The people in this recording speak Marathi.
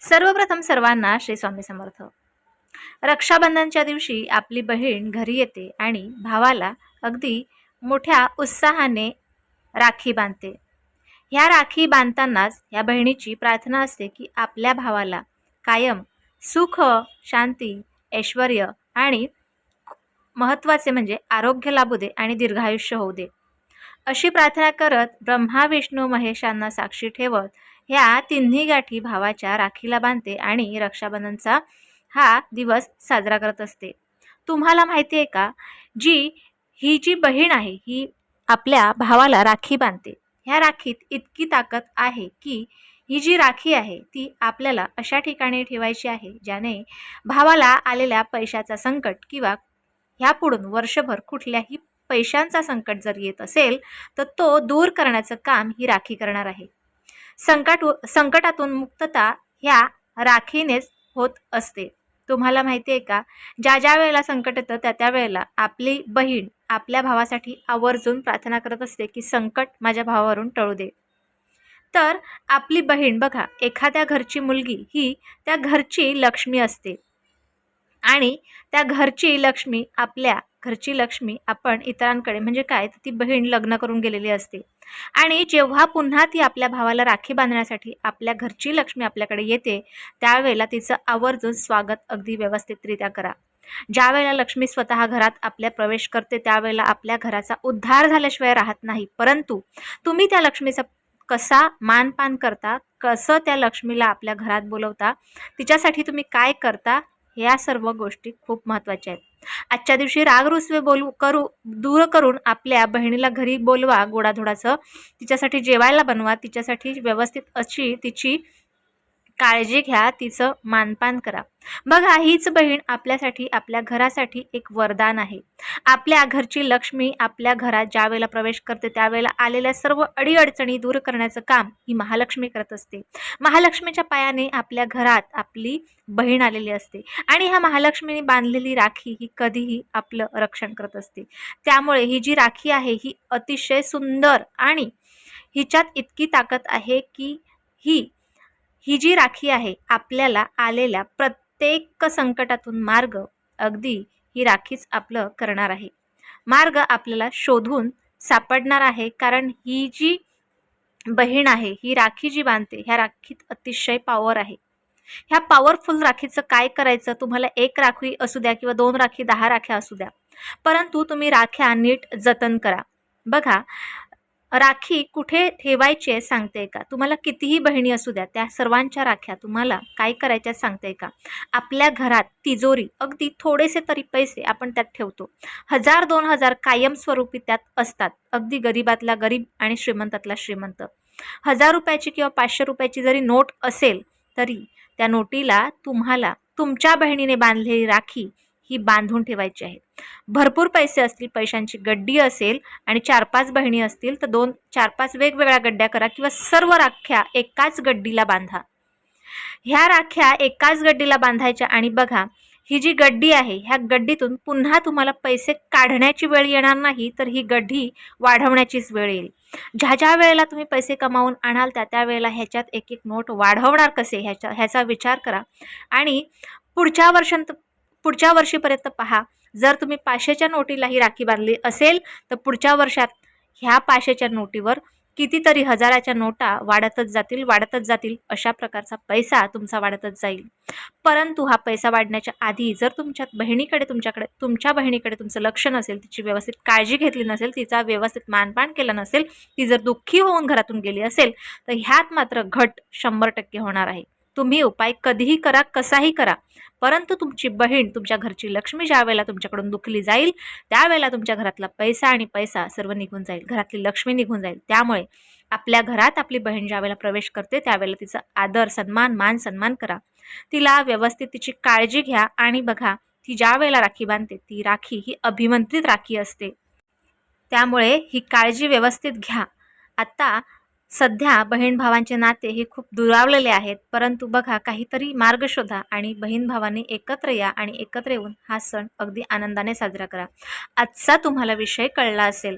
सर्वप्रथम सर्वांना श्री स्वामी समर्थ. रक्षाबंधनच्या दिवशी आपली बहीण घरी येते आणि भावाला अगदी मोठ्या उत्साहाने राखी बांधते. ह्या राखी बांधतानाच या बहिणीची प्रार्थना असते की आपल्या भावाला कायम सुख शांती ऐश्वर आणि महत्त्वाचे म्हणजे आरोग्य लाभू दे आणि दीर्घायुष्य होऊ दे. अशी प्रार्थना करत ब्रह्मा विष्णू महेशांना साक्षी ठेवत ह्या तिन्ही गाठी भावाच्या राखीला बांधते आणि रक्षाबंधनचा हा दिवस साजरा करत असते. तुम्हाला माहिती आहे का? जी ही जी बहीण आहे ही आपल्या भावाला राखी बांधते. ह्या राखीत इतकी ताकद आहे की ही जी राखी आहे ती आपल्याला अशा ठिकाणी ठेवायची आहे ज्याने भावाला आलेल्या पैशाचा संकट किंवा ह्यापुढून वर्षभर कुठल्याही पैशांचा संकट जर येत असेल तर तो दूर करण्याचं काम ही राखी करणार आहे. संकट संकटातून मुक्तता ह्या राखीनेच होत असते. तुम्हाला माहिती आहे का? ज्या ज्या वेळेला संकट येतं त्या त्या वेळेला आपली बहीण आपल्या भावासाठी आवर्जून प्रार्थना करत असते की संकट माझ्या भावावरून टळू दे. तर आपली बहीण बघा एखाद्या घरची मुलगी ही त्या घरची लक्ष्मी असते. आणि त्या घरची लक्ष्मी आपल्या घरची लक्ष्मी आपण इतरांकडे म्हणजे काय? तर ती बहीण लग्न करून गेलेली असते. आणि जेव्हा पुन्हा ती आपल्या भावाला राखी बांधण्यासाठी आपल्या घरची लक्ष्मी आपल्याकडे येते त्यावेळेला तिचं आवर्जून स्वागत अगदी व्यवस्थितरित्या करा. ज्या वेळेला लक्ष्मी स्वतः घरात आपल्या प्रवेश करते त्यावेळेला आपल्या घराचा उद्धार झाल्याशिवाय राहत नाही. परंतु तुम्ही त्या लक्ष्मीचा कसा मानपान करता कसं त्या लक्ष्मीला आपल्या घरात बोलवता तिच्यासाठी तुम्ही काय करता ह्या सर्व गोष्टी खूप महत्त्वाच्या आहेत. आजच्या दिवशी राग रुसवे बोलू करू दूर करून आपल्या बहिणीला घरी बोलवा गोडाधोडाचं. तिच्यासाठी जेवायला बनवा तिच्यासाठी व्यवस्थित अशी तिची काळजी घ्या तिचं मानपान करा. बघा हीच बहीण आपल्यासाठी आपल्या घरासाठी एक वरदान आहे. आपल्या घरची लक्ष्मी आपल्या घरात ज्यावेळेला प्रवेश करते त्यावेळेला आलेल्या सर्व अडीअडचणी दूर करण्याचं काम ही महालक्ष्मी करत असते. महालक्ष्मीच्या पायाने आपल्या घरात आपली बहीण आलेली असते आणि ह्या महालक्ष्मीने बांधलेली राखी ही कधीही आपलं रक्षण करत असते. त्यामुळे ही जी राखी आहे ही अतिशय सुंदर आणि हिच्यात इतकी ताकद आहे की ही ही जी राखी आहे आपल्याला आलेल्या प्रत्येक संकटातून मार्ग अगदी ही राखीच आपलं करणार आहे. मार्ग आपल्याला शोधून सापडणार आहे कारण ही जी बहीण आहे ही राखी जी बांधते ह्या राखीत अतिशय पॉवर आहे. ह्या पॉवरफुल राखीचं काय करायचं? तुम्हाला एक राखी असू द्या किंवा दोन राखी दहा राख्या असू द्या. परंतु तुम्ही राख्या नीट जतन करा. बघा राखी कुठे ठेवायची आहे सांगते का? तुम्हाला कितीही बहिणी असू द्या त्या सर्वांच्या राख्या तुम्हाला काय करायच्या सांगते का? आपल्या घरात तिजोरी अगदी थोडेसे तरी पैसे आपण त्यात ठेवतो. हजार दोन हजार कायमस्वरूपी त्यात असतात. अगदी गरीबातला गरीब आणि श्रीमंतातला श्रीमंत. हजार रुपयाची किंवा पाचशे रुपयाची जरी नोट असेल तरी त्या नोटीला तुम्हाला तुमच्या बहिणीने बांधलेली राखी ही बांधून ठेवायची आहे भरपूर पैसे असतील पैशांची गड्डी असेल आणि चार पाच बहिणी असतील तर दोन चार पाच वेगवेगळ्या गड्ड्या करा किंवा सर्व राख्या एकाच गड्डीला बांधा. ह्या राख्या एकाच गड्डीला बांधायच्या आणि बघा ही जी गड्डी आहे ह्या गड्डीतून पुन्हा तुम्हाला पैसे काढण्याची वेळ येणार नाही तर ही गड्डी वाढवण्याचीच वेळ येईल. ज्या ज्या वेळेला तुम्ही पैसे कमावून आणाल त्या त्या वेळेला ह्याच्यात एक एक नोट वाढवणार कसे ह्याच्या ह्याचा विचार करा. आणि पुढच्या वर्षांत पुढच्या वर्षीपर्यंत पहा. जर तुम्ही पाचशेच्या नोटीलाही राखी बांधली असेल तर पुढच्या वर्षात ह्या पाचशेच्या नोटीवर कितीतरी हजाराच्या नोटा वाढतच जातील वाढतच जातील. अशा प्रकारचा पैसा तुमचा वाढतच जाईल. परंतु हा पैसा वाढण्याच्या आधी जर तुमच्या बहिणीकडे तुमच्याकडे तुमच्या बहिणीकडे तुमचं लक्ष नसेल तिची व्यवस्थित काळजी घेतली नसेल तिचा व्यवस्थित मानपान केलं नसेल ती जर दुःखी होऊन घरातून गेली असेल तर ह्यात मात्र घट शंभर टक्के होणार आहे. तुम्ही उपाय कधीही करा कसाही करा. परंतु तुमची बहीण तुमच्या घरची लक्ष्मी ज्या वेळेला तुमच्याकडून दुखली जाईल त्यावेळेला तुमच्या घरातला पैसा आणि पैसा सर्व निघून जाईल. घरातली लक्ष्मी निघून जाईल. त्यामुळे आपल्या घरात आपली बहीण ज्या वेळेला प्रवेश करते त्यावेळेला तिचा आदर सन्मान मान सन्मान करा. तिला व्यवस्थित तिची काळजी घ्या आणि बघा ती ज्या वेळेला राखी बांधते ती राखी ही अभिमंत्रित राखी असते. त्यामुळे ही काळजी व्यवस्थित घ्या. आत्ता सध्या बहीण भावांचे नाते हे खूप दुरावलेले आहेत परंतु बघा काहीतरी मार्ग शोधा आणि बहीण भावांनी एकत्र या आणि एकत्र येऊन हा सण अगदी आनंदाने साजरा करा. आजचा तुम्हाला विषय कळला असेल